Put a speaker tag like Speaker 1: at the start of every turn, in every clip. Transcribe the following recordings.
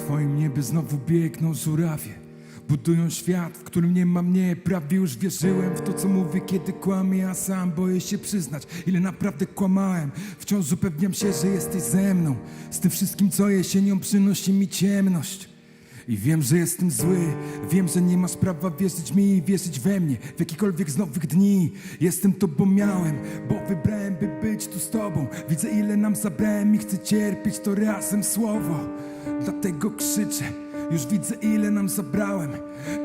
Speaker 1: twoim niebie znowu biegną żurawie. Budują świat, w którym nie ma mnie Prawie już wierzyłem w to, co mówię, kiedy kłamię A sam boję się przyznać, ile naprawdę kłamałem. Wciąż upewniam się, że jesteś ze mną. Z tym wszystkim, co jesienią przynosi mi ciemność i wiem, że jestem zły, wiem, że nie masz prawa wierzyć mi i wierzyć we mnie W jakikolwiek z nowych dni. Jestem to, bo miałem, bo wybrałem, by być tu z tobą. Widzę, ile nam zabrałem i chcę cierpieć to razem słowo. Dlatego krzyczę, już widzę, ile nam zabrałem.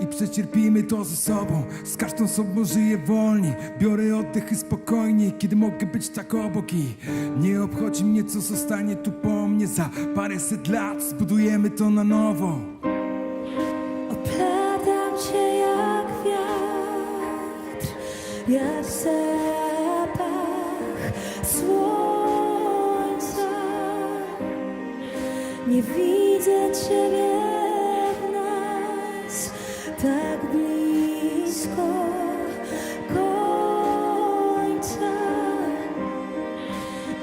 Speaker 1: I przecierpimy to ze sobą. Z każdą sobą żyję wolniej. Biorę oddechy spokojniej, kiedy mogę być tak obok. I Nie obchodzi mnie, co zostanie tu po mnie. Za paręset lat zbudujemy to na nowo
Speaker 2: słońca. Nie widzę ciebie w nas tak blisko końca.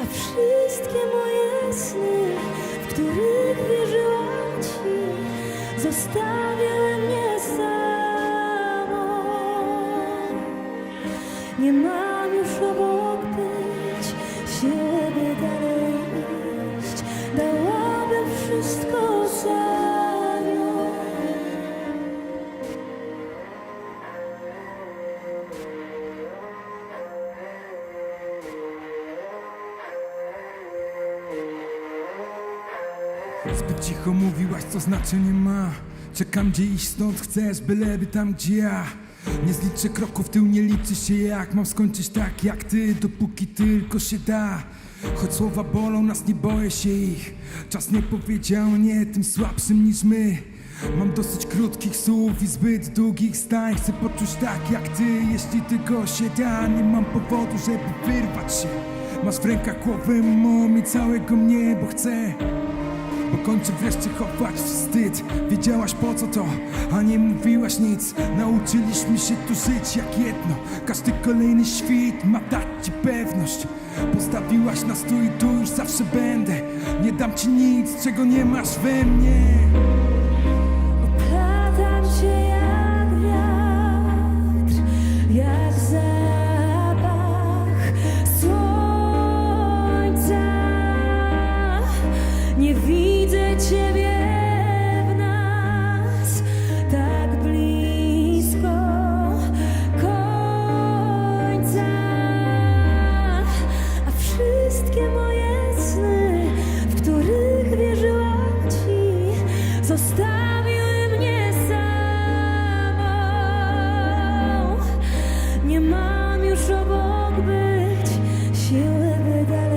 Speaker 2: A wszystkie moje sny, w których wierzyłam ci, Nie mam już obok być, siebie dalej iść. Dałabym wszystko za nią.
Speaker 1: Zbyt cicho mówiłaś, co znaczenie ma Czekam gdzie iść stąd chcesz, byleby tam gdzie ja Nie zliczę kroków, tył nie liczy się jak Mam skończyć tak jak ty, dopóki tylko się da. Choć słowa bolą, nas nie boję się ich. Czas nie powiedział nie tym słabszym niż my. Mam dosyć krótkich słów i zbyt długich stań Chcę poczuć tak jak ty, jeśli tylko się da. Nie mam powodu, żeby wyrwać się. Masz w rękach głowę mą i całego mnie, bo chcę bo kończę wreszcie chować wstyd Wiedziałaś po co to, a nie mówiłaś nic. Nauczyliśmy się tu żyć jak jedno. Każdy kolejny świt ma dać ci pewność. Postawiłaś na stół i tu już zawsze będę. Nie dam ci nic, czego nie masz we mnie.
Speaker 2: Oplatam cię jak wiatr, jak zapach słońca. Nie widzę ciebie Zostawiły mnie samą. Nie mam już obok być siły, by.